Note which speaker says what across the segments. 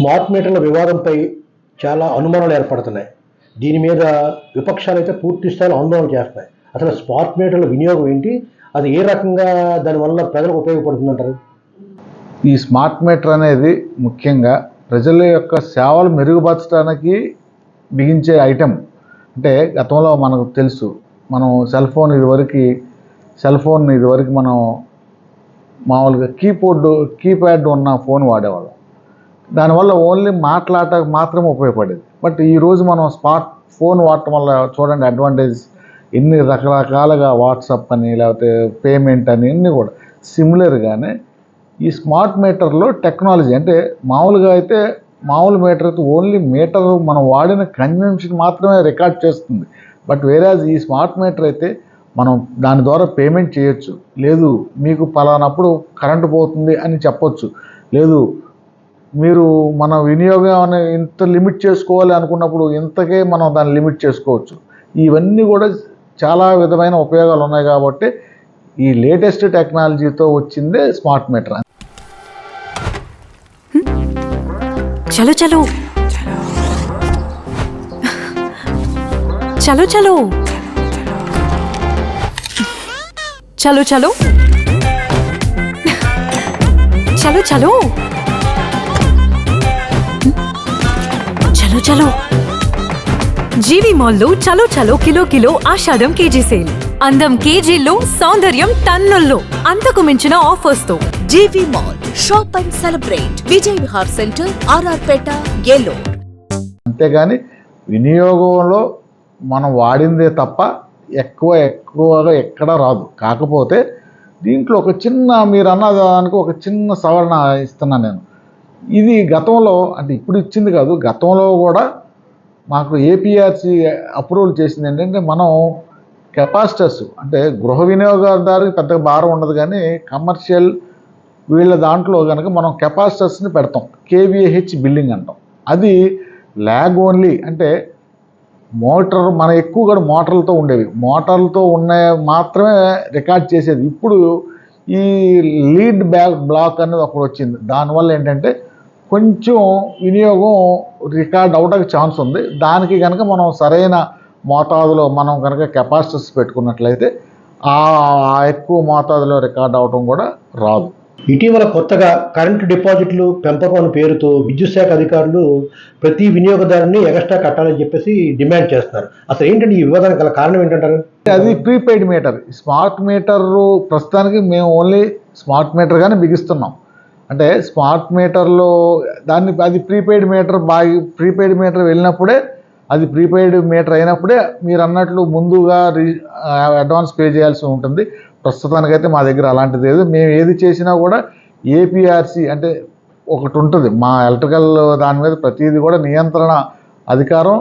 Speaker 1: Smart మీటర్ల వివాదంపై చాలా అనుమానాలు ఏర్పడుతున్నాయి. దీని మీద విపక్షాలు అయితే పూర్తి స్థాయిలో ఆందోళన చేస్తున్నాయి. అసలు స్మార్ట్ మీటర్ల వినియోగం ఏంటి? అది ఏ రకంగా దానివల్ల ప్రజలకు ఉపయోగపడుతుందంటారు?
Speaker 2: ఈ స్మార్ట్ మీటర్ అనేది ముఖ్యంగా ప్రజల యొక్క సేవలు మెరుగుపరచడానికి బిగించే ఐటెం. అంటే గతంలో మనకు తెలుసు మనం సెల్ ఫోన్ ఇదివరకు సెల్ ఫోన్ ఇదివరకు మనం మామూలుగా కీబోర్డు కీప్యాడ్ ఉన్న ఫోన్ వాడేవాళ్ళం. దానివల్ల ఓన్లీ మాట్లాడటానికి మాత్రమే ఉపయోగపడేది. బట్ ఈరోజు మనం స్మార్ట్ ఫోన్ వాడటం వల్ల చూడండి అడ్వాంటేజ్ ఎన్ని రకరకాలుగా వాట్సాప్ అని లేకపోతే పేమెంట్ అని అన్నీ కూడా. సిమిలర్గానే ఈ స్మార్ట్ మీటర్లో టెక్నాలజీ అంటే మామూలుగా అయితే మామూలు మీటర్ అయితే ఓన్లీ మీటర్ మనం వాడిన కన్వెన్షన్ మాత్రమే రికార్డ్ చేస్తుంది. బట్ వేరేజ్ ఈ స్మార్ట్ మీటర్ అయితే మనం దాని ద్వారా పేమెంట్ చేయొచ్చు. లేదు మీకు పలానప్పుడు కరెంటు పోతుంది అని చెప్పొచ్చు. లేదు మీరు మన వినియోగం ఇంత లిమిట్ చేసుకోవాలి అనుకున్నప్పుడు ఇంతకే మనం దాన్ని లిమిట్ చేసుకోవచ్చు. ఇవన్నీ కూడా చాలా విధమైన ఉపయోగాలు ఉన్నాయి కాబట్టి ఈ లేటెస్ట్ టెక్నాలజీతో వచ్చిందే స్మార్ట్ మీటర్.
Speaker 3: చలో చలో. చలో చలో. చలో చలో. చలో చలో. చలో. చలో జీవి మాల్లో చలో చలో kilo kilo Ashadham KG sale. అందం కేజీల్లో సౌందర్యం టన్నుల్లో. అంతకు మించిన ఆఫర్స్తో
Speaker 4: GV mall shop and celebrate. Vijay Vihar centre RR Peta Eluru.
Speaker 2: అంతేగాని వినియోగంలో మనం వాడిందే తప్ప ఎక్కువ ఎక్కువగా ఎక్కడా రాదు. కాకపోతే దీంట్లో ఒక చిన్న మీరు అన్నదానికి ఒక చిన్న సవరణ ఇస్తున్నాను నేను. ఇది గతంలో అంటే ఇప్పుడు ఇచ్చింది కాదు గతంలో కూడా మాకు ఏపీఆర్సీ అప్రూవల్ చేసింది ఏంటంటే మనం కెపాసిటర్స్ అంటే గృహ వినియోగదారుకి పెద్దగా భారం ఉండదు కానీ కమర్షియల్ వీళ్ళ దాంట్లో కనుక మనం కెపాసిటర్స్ని పెడతాం. కేవీహెచ్ బిల్డింగ్ అంటాం. అది ల్యాగ్ ఓన్లీ అంటే మోటార్ మన ఎక్కువ కూడా మోటార్లతో ఉండేవి. మోటార్లతో ఉన్న మాత్రమే రికార్డ్ చేసేది. ఇప్పుడు ఈ లీడ్ బ్యాక్ బ్లాక్ అనేది ఒకటి వచ్చింది. దానివల్ల ఏంటంటే కొంచెం వినియోగం రికార్డ్ అవడానికి ఛాన్స్ ఉంది. దానికి కనుక మనం సరైన మోతాదులో మనం కనుక కెపాసిటర్స్ పెట్టుకున్నట్లయితే ఆ ఎక్కువ మోతాదులో రికార్డ్ అవడం కూడా రాదు.
Speaker 1: ఇటీవల కొత్తగా కరెంటు డిపాజిట్లు పెంపకం అనే పేరుతో విద్యుత్ శాఖ అధికారులు ప్రతి వినియోగదారుని ఎగస్ట్రా కట్టాలని చెప్పేసి డిమాండ్ చేస్తున్నారు. అసలు ఏంటంటే ఈ వివాదానికి గల కారణం ఏంటంటారు?
Speaker 2: అది ప్రీపెయిడ్ మీటర్. స్మార్ట్ మీటర్ ప్రస్తుతానికి మేము ఓన్లీ స్మార్ట్ మీటర్గానే బిగిస్తున్నాం. అంటే స్మార్ట్ మీటర్లో దాన్ని అది ప్రీపెయిడ్ మీటర్ బాగా ప్రీపెయిడ్ మీటర్ వెళ్ళినప్పుడే అది ప్రీపెయిడ్ మీటర్ అయినప్పుడే మీరు అన్నట్లు ముందుగా రీ అడ్వాన్స్ పే చేయాల్సి ఉంటుంది. ప్రస్తుతానికైతే మా దగ్గర అలాంటిది లేదు. మేము ఏది చేసినా కూడా ఏపీఆర్సీ అంటే ఒకటి ఉంటుంది. మా ఎలక్ట్రికల్ దాని మీద ప్రతిదీ కూడా నియంత్రణ అధికారం.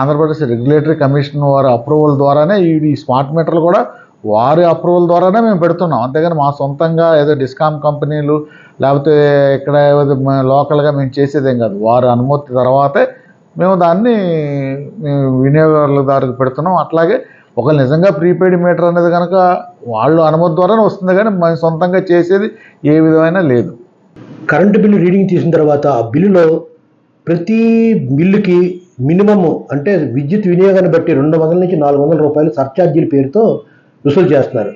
Speaker 2: ఆంధ్రప్రదేశ్ రెగ్యులేటరీ కమిషన్ వారి అప్రూవల్ ద్వారానే ఈ స్మార్ట్ మీటర్లు కూడా వారి అప్రూవల్ ద్వారానే మేము పెడుతున్నాం. అంతేగాని మా సొంతంగా ఏదో డిస్కామ్ కంపెనీలు లేకపోతే ఇక్కడ ఏదో లోకల్గా మేము చేసేదేం కాదు. వారి అనుమతి తర్వాతే మేము దాన్ని మేము వినియోగదారులకు పెడుతున్నాం. అట్లాగే ఒక నిజంగా ప్రీపెయిడ్ మీటర్ అనేది కనుక వాళ్ళు అనుమతి ద్వారానే వస్తుంది కానీ మేము సొంతంగా చేసేది ఏ విధమైన లేదు.
Speaker 1: కరెంటు బిల్లు రీడింగ్ తీసిన తర్వాత ఆ బిల్లులో ప్రతి బిల్లుకి మినిమము అంటే విద్యుత్ వినియోగాన్ని బట్టి రెండు వందల నుంచి నాలుగు వందల రూపాయలు సర్ఛార్జీల పేరుతో వసూలు చేస్తున్నారు.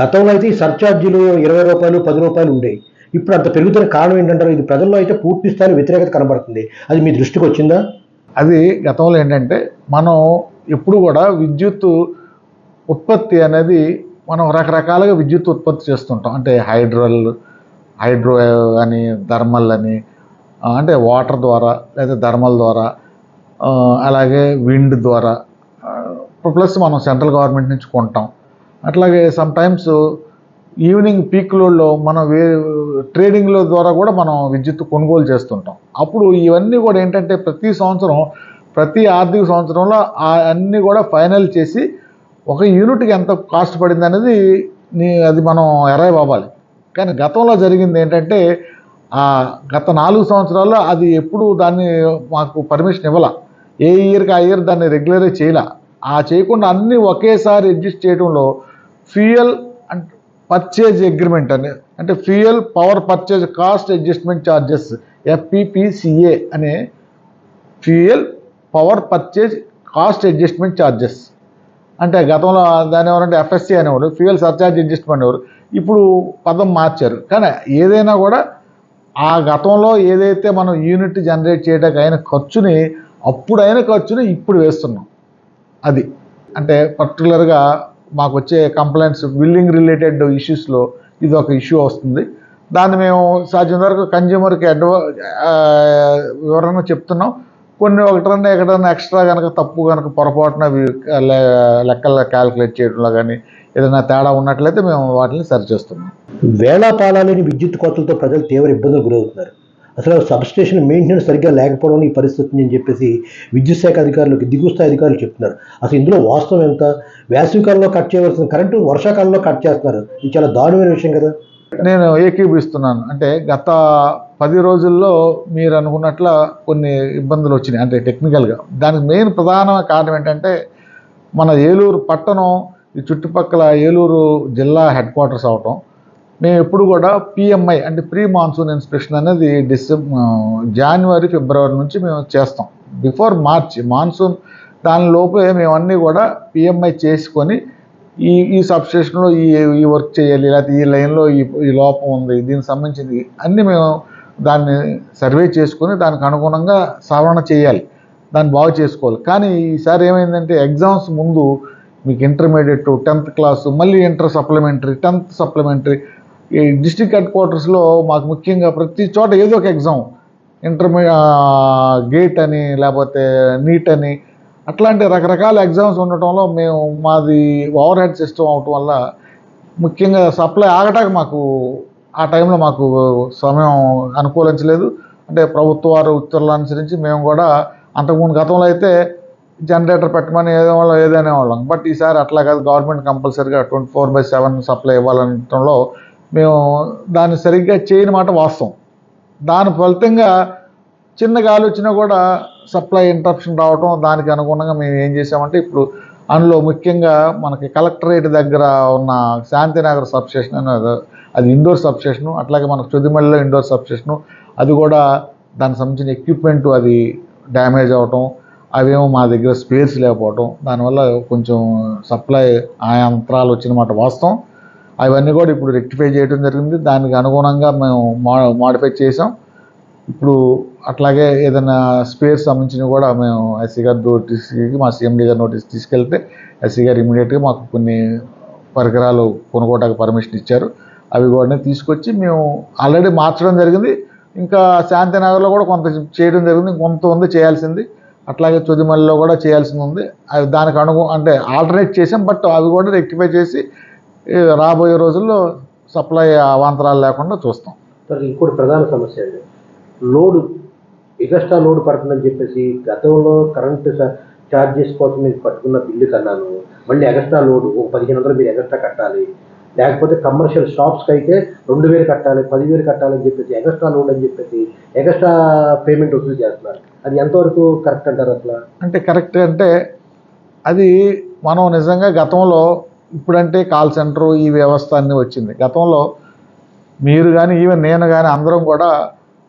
Speaker 1: గతంలో అయితే ఈ సర్ఛార్జీలు ఇరవై రూపాయలు పది రూపాయలు ఉండేవి ఇప్పుడు అంత పెరుగుతున్న కారణం ఏంటంటారు? ఇది ప్రజల్లో అయితే పూర్తి స్థాయి వ్యతిరేకత కనబడుతుంది. అది మీ దృష్టికి వచ్చిందా?
Speaker 2: అది గతంలో ఏంటంటే మనం ఎప్పుడు కూడా విద్యుత్ ఉత్పత్తి అనేది మనం రకరకాలుగా విద్యుత్ ఉత్పత్తి చేస్తుంటాం. అంటే హైడ్రల్ హైడ్రో అని థర్మల్ అని అంటే వాటర్ ద్వారా లేదా థర్మల్ ద్వారా అలాగే విండ్ ద్వారా ప్లస్ మనం సెంట్రల్ గవర్నమెంట్ నుంచి కొంటాం. అట్లాగే సమ్ టైమ్స్ ఈవినింగ్ పీక్ లోడ్లో మనం వే ట్రేడింగ్ల ద్వారా కూడా మనం విద్యుత్ కొనుగోలు చేస్తుంటాం. అప్పుడు ఇవన్నీ కూడా ఏంటంటే ప్రతి సంవత్సరం ప్రతి ఆర్థిక సంవత్సరంలో అన్నీ కూడా ఫైనల్ చేసి ఒక యూనిట్కి ఎంత కాస్ట్ పడింది అనేది అది మనం ఎరైవ్ అవ్వాలి. కానీ గతంలో జరిగింది ఏంటంటే ఆ గత నాలుగు సంవత్సరాల్లో అది ఎప్పుడు దాన్ని మాకు పర్మిషన్ ఇవ్వాల. ఏ ఇయర్కి ఆ ఇయర్ దాన్ని రెగ్యులర్గా చేయాల. ఆ చేయకుండా అన్నీ ఒకేసారి అడ్జస్ట్ చేయడంలో ఫ్యూయల్ అండ్ పర్చేజ్ అగ్రిమెంట్ అని అంటే fuel power purchase cost adjustment charges FPPCA అనే fuel power purchase cost adjustment charges అంటే గతంలో దాని ఎవరంటే ఎఫ్ఎస్సి అనేవారు ఫ్యూయల్ సర్చార్జ్ అడ్జస్ట్మెంట్ అనేవారు ఇప్పుడు పదం మార్చారు. కానీ ఏదైనా కూడా ఆ గతంలో ఏదైతే మనం యూనిట్ జనరేట్ చేయడానికి అయిన ఖర్చుని అప్పుడైన ఖర్చుని ఇప్పుడు వేస్తున్నాం. అది. అంటే పర్టికులర్గా మాకు వచ్చే కంప్లైంట్స్ బిల్లింగ్ రిలేటెడ్ ఇష్యూస్లో ఇది ఒక ఇష్యూ వస్తుంది. దాన్ని మేము సాధ్యం వరకు కన్జ్యూమర్కి అడ్వ వివరణ చెప్తున్నాం. కొన్ని ఒకటన్నా ఎక్కడన్నా ఎక్స్ట్రా కనుక తప్పు కనుక పొరపాటున లెక్కల లెక్కలు క్యాలిక్యులేట్ చేయడంలో కానీ ఏదైనా తేడా ఉన్నట్లయితే మేము వాటిని సరిచేస్తున్నాం.
Speaker 1: వేళాపాలాలేని విద్యుత్ కోతలతో ప్రజలు తీవ్ర ఇబ్బందులు గురవుతున్నారు. అసలు సబ్ స్టేషన్ మెయింటెనెన్స్ సరిగ్గా లేకపోవడం ఈ పరిస్థితి అని చెప్పేసి విద్యుత్ శాఖ అధికారులకి దిగుస్థాయి అధికారులు చెప్తున్నారు. అసలు ఇందులో వాస్తవం ఎంత? వేసవికాలంలో కట్ చేయవలసిన కరెంటు వర్షాకాలంలో కట్ చేస్తున్నారు. ఇది చాలా దారుణమైన విషయం కదా?
Speaker 2: నేను ఏకీభవిస్తున్నాను అంటే గత పది రోజుల్లో మీరు అనుకున్నట్ల కొన్ని ఇబ్బందులు వచ్చినాయి. అంటే టెక్నికల్గా దానికి మెయిన్ ప్రధాన కారణం ఏంటంటే మన ఏలూరు పట్టణం ఈ చుట్టుపక్కల ఏలూరు జిల్లా హెడ్ క్వార్టర్స్ అవటం. మేము ఎప్పుడు కూడా పిఎంఐ అంటే ప్రీ మాన్సూన్ ఇన్స్పెక్షన్ అనేది డిసెం జనవరి ఫిబ్రవరి నుంచి మేము చేస్తాం. బిఫోర్ మార్చ్ మాన్సూన్ దాని మేమన్నీ మేము అన్నీ కూడా పిఎంఐ చేసుకొని ఈ ఈ సబ్స్టేషన్లో ఈ ఈ వర్క్ చేయాలి లేకపోతే ఈ లైన్లో ఈ ఈ లోపం ఉంది దీనికి సంబంధించింది అన్నీ మేము దాన్ని సర్వే చేసుకొని దానికి అనుగుణంగా సవరణ చేయాలి దాన్ని బాగు చేసుకోవాలి. కానీ ఈసారి ఏమైందంటే ఎగ్జామ్స్ ముందు మీకు ఇంటర్మీడియట్ టెన్త్ క్లాసు మళ్ళీ ఇంటర్ సప్లిమెంటరీ టెన్త్ సప్లిమెంటరీ ఈ డిస్ట్రిక్ట్ హెడ్ క్వార్టర్స్లో మాకు ముఖ్యంగా ప్రతి చోట ఏదో ఒక ఎగ్జామ్ ఇంటర్మీ గేట్ అని లేకపోతే నీట్ అని అట్లాంటి రకరకాల ఎగ్జామ్స్ ఉండటంలో మేము మాది ఓవర్ హెడ్ సిస్టమ్ అవటం వల్ల ముఖ్యంగా సప్లై ఆగటానికి మాకు ఆ టైంలో మాకు సమయం అనుకూలించలేదు. అంటే ప్రభుత్వ వారు ఉత్తర్వులు అనుసరించి మేము కూడా అంతకుముందు గతంలో అయితే జనరేటర్ పెట్టమని ఏదో వాళ్ళు ఏదైనా వాళ్ళం. బట్ ఈసారి అట్లా కాదు గవర్నమెంట్ కంపల్సరీగా twenty four by seven supply ఇవ్వాలనటంలో మేము దాన్ని సరిగ్గా చేయని మాట వాస్తవం. దాని ఫలితంగా చిన్న గాలి వచ్చినా కూడా సప్లై ఇంటరప్షన్ రావటం దానికి అనుగుణంగా మేము ఏం చేసామంటే ఇప్పుడు అందులో ముఖ్యంగా మనకి కలెక్టరేట్ దగ్గర ఉన్న శాంతినగర్ సబ్స్టేషన్ అనేది అది ఇండోర్ సబ్స్టేషను అట్లాగే మనకు చుదిమల్లిలో ఇండోర్ సబ్స్టేషను అది కూడా దానికి సంబంధించిన ఎక్విప్మెంట్ అది డ్యామేజ్ అవటం అవేమో మా దగ్గర స్పేర్స్ లేకపోవటం దానివల్ల కొంచెం సప్లై ఆ యంత్రాలు వచ్చిన మాట వాస్తవం. అవన్నీ కూడా ఇప్పుడు రెక్టిఫై చేయడం జరిగింది. దానికి అనుగుణంగా మేము మా మాడిఫై చేసాం ఇప్పుడు అట్లాగే ఏదైనా స్పేస్ సంబంధించినవి కూడా మేము ఎస్సీ గారి నోటీస్కి మా సీఎండీ గారి నోటీస్ తీసుకెళ్తే ఎస్సీ గారు ఇమీడియట్గా మాకు కొన్ని పరికరాలు కొనుక్కోవడానికి పర్మిషన్ ఇచ్చారు. అవి కూడా తీసుకొచ్చి మేము ఆల్రెడీ మార్చడం జరిగింది. ఇంకా శాంతినగర్లో కూడా కొంత చేయడం జరిగింది. కొంత ఉంది చేయాల్సింది. అట్లాగే తుదిమల్లిలో కూడా చేయాల్సింది ఉంది. అవి దానికి అనుగు అంటే ఆల్టర్నేట్ చేసాం బట్ అవి కూడా రెక్టిఫై చేసి రాబోయే రోజుల్లో సప్లై అవాంతరాలు లేకుండా చూస్తాం.
Speaker 1: ఇంకోటి ప్రధాన సమస్య అండి. లోడు ఎగస్ట్రా లోడ్ పడుతుందని చెప్పేసి గతంలో కరెంటు ఛార్జెస్ కోసం మీరు పట్టుకున్న బిల్లు కన్నాను. మళ్ళీ ఎగస్ట్రా లోడ్ ఒక పదిహేను వందలు మీరు ఎగస్ట్రా కట్టాలి. లేకపోతే కమర్షియల్ షాప్స్కి అయితే రెండు వేలు కట్టాలి పదివేలు కట్టాలి అని చెప్పేసి ఎగస్ట్రా లోడ్ అని చెప్పేసి ఎగస్ట్రా పేమెంట్ వసూలు చేస్తున్నారు. అది ఎంతవరకు కరెక్ట్ అంటారు అట్లా
Speaker 2: అంటే కరెక్ట్ అంటే అది మనం నిజంగా గతంలో ఇప్పుడంటే కాల్ సెంటర్ ఈ వ్యవస్థ అన్నీ వచ్చింది. గతంలో మీరు కానీ ఈవెన్ నేను కానీ అందరం కూడా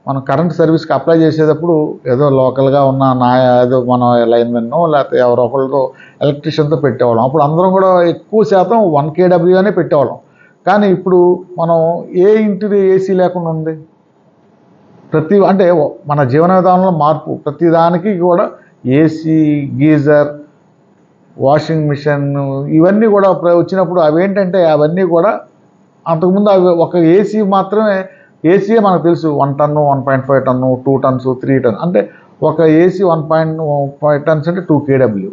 Speaker 2: మనం కరెంట్ సర్వీస్కి అప్లై చేసేటప్పుడు ఏదో లోకల్గా ఉన్న నా ఏదో మన లైన్మెన్నో లేకపోతే ఎవరో ఒకళ్ళతో ఎలక్ట్రీషియన్తో పెట్టేవాళ్ళం. అప్పుడు అందరం కూడా ఎక్కువ శాతం వన్ కేడబ్ల్యూ అనే పెట్టేవాళ్ళం. కానీ ఇప్పుడు మనం ఏ ఇంటిది ఏసీ లేకుండా ఉంది? ప్రతి అంటే మన జీవన విధానంలో మార్పు. ప్రతిదానికి కూడా ఏసీ గీజర్ వాషింగ్ మిషన్ ఇవన్నీ కూడా వచ్చినప్పుడు అవేంటంటే అవన్నీ కూడా అంతకుముందు అవి ఒక ఏసీ మాత్రమే ఏసీ మనకు తెలుసు one ton one point five ton two tons three ton అంటే ఒక AC one point five tons అంటే టూ కేడబ్ల్యూ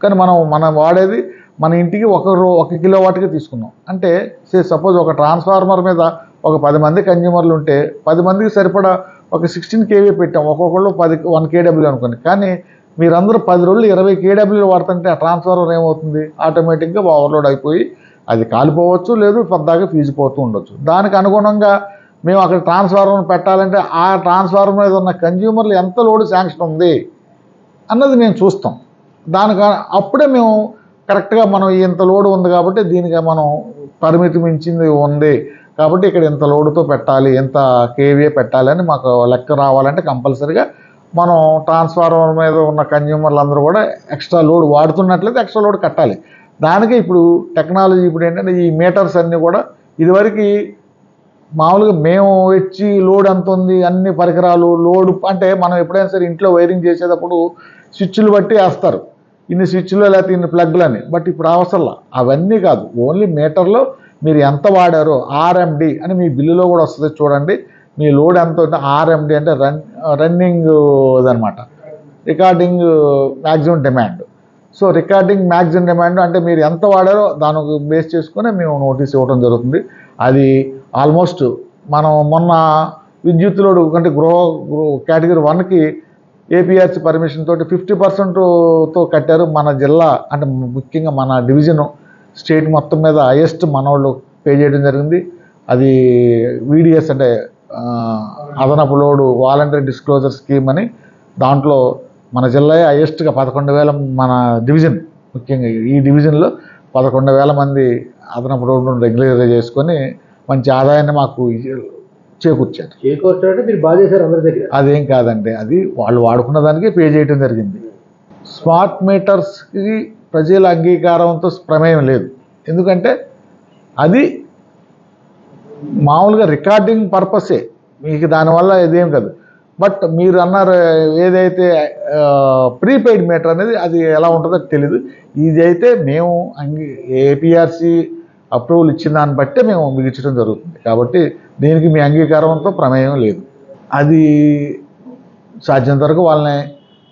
Speaker 2: కానీ మనం మనం వాడేది మన ఇంటికి ఒక రో ఒక కిలో వాటికి తీసుకున్నాం. అంటే సే సపోజ్ ఒక ట్రాన్స్ఫార్మర్ మీద ఒక పది మంది కన్జ్యూమర్లు ఉంటే పది మందికి సరిపడా ఒక సిక్స్టీన్ కేవీ పెట్టాం. ఒక్కొక్కళ్ళు పది వన్ కేడబ్ల్యూ అనుకోండి. కానీ మీరందరూ పది రోజులు ఇరవై కేడబ్ల్యూలు వాడుతుంటే ఆ ట్రాన్స్ఫార్మర్ ఏమవుతుంది? ఆటోమేటిక్గా ఓవర్లోడ్ అయిపోయి అది కాలిపోవచ్చు లేదు పెద్దగా ఫీజు పోతూ ఉండొచ్చు. దానికి అనుగుణంగా మేము అక్కడ ట్రాన్స్ఫార్మర్ పెట్టాలంటే ఆ ట్రాన్స్ఫార్మర్ మీద ఉన్న కన్జ్యూమర్లు ఎంత లోడ్ శాంక్షన్ ఉంది అన్నది మేము చూస్తాం. దానికి అప్పుడే మేము కరెక్ట్గా మనం ఇంత లోడ్ ఉంది కాబట్టి దీనికి మనం పరిమితి మించింది ఉంది కాబట్టి ఇక్కడ ఇంత లోడుతో పెట్టాలి ఇంత కేవీఏ పెట్టాలి అని మాకు లెక్క రావాలంటే కంపల్సరీగా మనం ట్రాన్స్ఫార్మర్ మీద ఉన్న కన్జ్యూమర్లు అందరూ కూడా ఎక్స్ట్రా లోడ్ వాడుతున్నట్లయితే ఎక్స్ట్రా లోడ్ కట్టాలి. దానికి ఇప్పుడు టెక్నాలజీ ఇప్పుడు ఏంటంటే ఈ మీటర్స్ అన్నీ కూడా ఇదివరకు మామూలుగా మేము వచ్చి లోడ్ ఎంత ఉంది అన్ని పరికరాలు లోడ్ అంటే మనం ఎప్పుడైనా సరే ఇంట్లో వైరింగ్ చేసేటప్పుడు స్విచ్లు బట్టి వేస్తారు. ఇన్ని స్విచ్లు లేకపోతే ఇన్ని ప్లగ్లు అని. బట్ ఇప్పుడు అవసరంలా. అవన్నీ కాదు. ఓన్లీ మీటర్లో మీరు ఎంత వాడారో ఆర్ఎండి అని మీ బిల్లులో కూడా వస్తుంది చూడండి. మీ లోడ్ ఎంత ఉంటే ఆర్ఎండి అంటే రన్ రన్నింగ్ అదనమాట recording maximum demand. So recording maximum demand అంటే మీరు ఎంత వాడారో దానికి బేస్ చేసుకుని మేము నోటీస్ ఇవ్వడం జరుగుతుంది. అది ఆల్మోస్ట్ మనం మొన్న విద్యుత్ లోడ్ అంటే గృహ కేటగిరీ వన్కి ఏపీఆర్సీ పర్మిషన్ తోటి ఫిఫ్టీ పర్సెంట్తో కట్టారు మన జిల్లా అంటే ముఖ్యంగా మన డివిజన్ స్టేట్ మొత్తం మీద హైయెస్ట్ మనవాళ్ళు పే చేయడం జరిగింది. అది వీడిఎస్ అంటే అదనపు లోడు వాలంటరీ డిస్క్లోజర్ స్కీమ్ అని దాంట్లో మన జిల్లా హైయెస్ట్గా పదకొండు వేల మన డివిజన్ ముఖ్యంగా ఈ డివిజన్లో పదకొండు వేల మంది అదనపు రోడ్లను రెగ్యులర్ చేసుకొని మంచి ఆదాయాన్ని మాకు చేకూర్చారు.
Speaker 1: చేకూర్చారంటే మీరు బాగా చేశారు అందరి దగ్గర.
Speaker 2: అదేం కాదండి అది వాళ్ళు వాడుకున్న దానికి పే చేయడం జరిగింది. స్మార్ట్ మీటర్స్కి ప్రజల అంగీకారంతో ప్రమేయం లేదు. ఎందుకంటే అది మామూలుగా రికార్డింగ్ పర్పసే. మీకు దానివల్ల ఇదేం కాదు. బట్ మీరు అన్నారు ఏదైతే ప్రీపెయిడ్ మీటర్ అనేది అది ఎలా ఉంటుందో తెలీదు. ఇది అయితే మేము అంగీ ఏపీఆర్సి అప్రూవల్ ఇచ్చిన దాన్ని బట్టే మేము మిగించడం జరుగుతుంది. కాబట్టి దీనికి మీ అంగీకారంతో ప్రమేయం లేదు. అది సాధ్యంత వరకు వాళ్ళని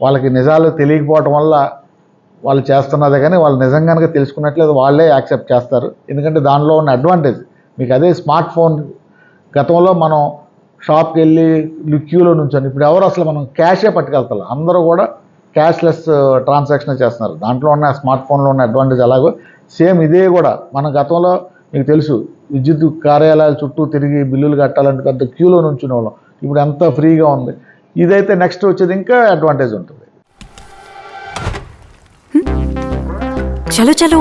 Speaker 2: వాళ్ళకి నిజాలు తెలియకపోవటం వల్ల వాళ్ళు చేస్తున్నదే కానీ వాళ్ళు నిజంగా కనుక తెలుసుకున్నట్లయితే వాళ్ళే యాక్సెప్ట్ చేస్తారు. ఎందుకంటే దానిలో ఉన్న అడ్వాంటేజ్ మీకు అదే స్మార్ట్ ఫోన్ గతంలో మనం షాప్కి వెళ్ళి క్యూలో నుంచొని ఇప్పుడు ఎవరు అసలు మనం క్యాషే పట్టుకెళ్తారు అందరూ కూడా క్యాష్లెస్ ట్రాన్సాక్షన్ చేస్తున్నారు. దాంట్లో ఉన్న స్మార్ట్ ఫోన్లో ఉన్న అడ్వాంటేజ్ అలాగో సేమ్ ఇదే కూడా. మన గతంలో మీకు తెలుసు విద్యుత్ కార్యాలయాల చుట్టూ తిరిగి బిల్లులు కట్టాలంటే పెద్ద క్యూలో నుంచునే వాళ్ళం. ఇప్పుడు ఎంత ఫ్రీగా ఉంది. ఇదైతే నెక్స్ట్ వచ్చేది ఇంకా అడ్వాంటేజ్ ఉంటుంది.
Speaker 3: చలో చలో.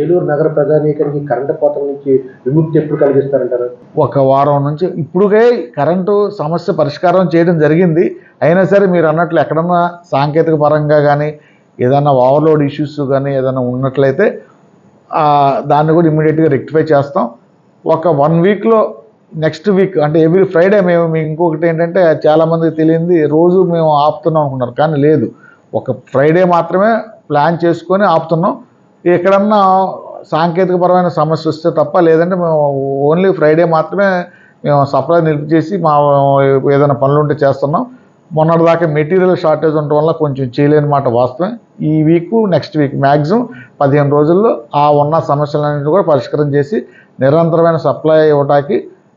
Speaker 1: Eluru నగర ప్రజానీకానికి కరెంటు కోతల నుంచి విముక్తి ఎప్పుడు కలిగిస్తారంటారు?
Speaker 2: ఒక వారం నుంచి ఇప్పుడుకే కరెంటు సమస్య పరిష్కారం చేయడం జరిగింది. అయినా సరే మీరు అన్నట్లు ఎక్కడన్నా సాంకేతిక పరంగా కానీ ఏదైనా ఓవర్లోడ్ ఇష్యూస్ కానీ ఏదైనా ఉన్నట్లయితే దాన్ని కూడా ఇమీడియట్గా రెక్టిఫై చేస్తాం. ఒక వన్ వీక్లో నెక్స్ట్ వీక్ అంటే ఎవ్రీ ఫ్రైడే మేము మీకు ఇంకొకటి ఏంటంటే చాలామందికి తెలియంది రోజు మేము ఆపుతున్నాం అనుకున్నారు కానీ లేదు. ఒక ఫ్రైడే మాత్రమే ప్లాన్ చేసుకొని ఆపుతున్నాం. ఎక్కడన్నా సాంకేతికపరమైన సమస్య వస్తే తప్ప లేదంటే మేము ఓన్లీ ఫ్రైడే మాత్రమే మేము సప్లై నిలిపి చేసి మా ఏదైనా పనులు ఉంటే చేస్తున్నాం. మొన్నటిదాకా మెటీరియల్ షార్టేజ్ ఉండటం వల్ల కొంచెం చేయలేని మాట వాస్తవం. ఈ వీక్ నెక్స్ట్ వీక్ మ్యాక్సిమం పదిహేను రోజుల్లో ఆ ఉన్న సమస్యలన్నింటినీ కూడా పరిష్కారం చేసి నిరంతరమైన సప్లై ఇవ్వడానికి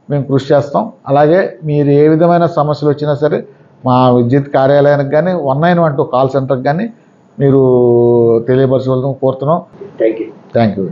Speaker 2: మేము కృషి చేస్తాం. అలాగే మీరు ఏ విధమైన సమస్యలు వచ్చినా సరే మా విద్యుత్ కార్యాలయానికి కానీ one nine one two call సెంటర్కి కానీ మీరు తెలియపరచవలసిన కోరుతున్నాం.
Speaker 1: Thank you
Speaker 2: thank you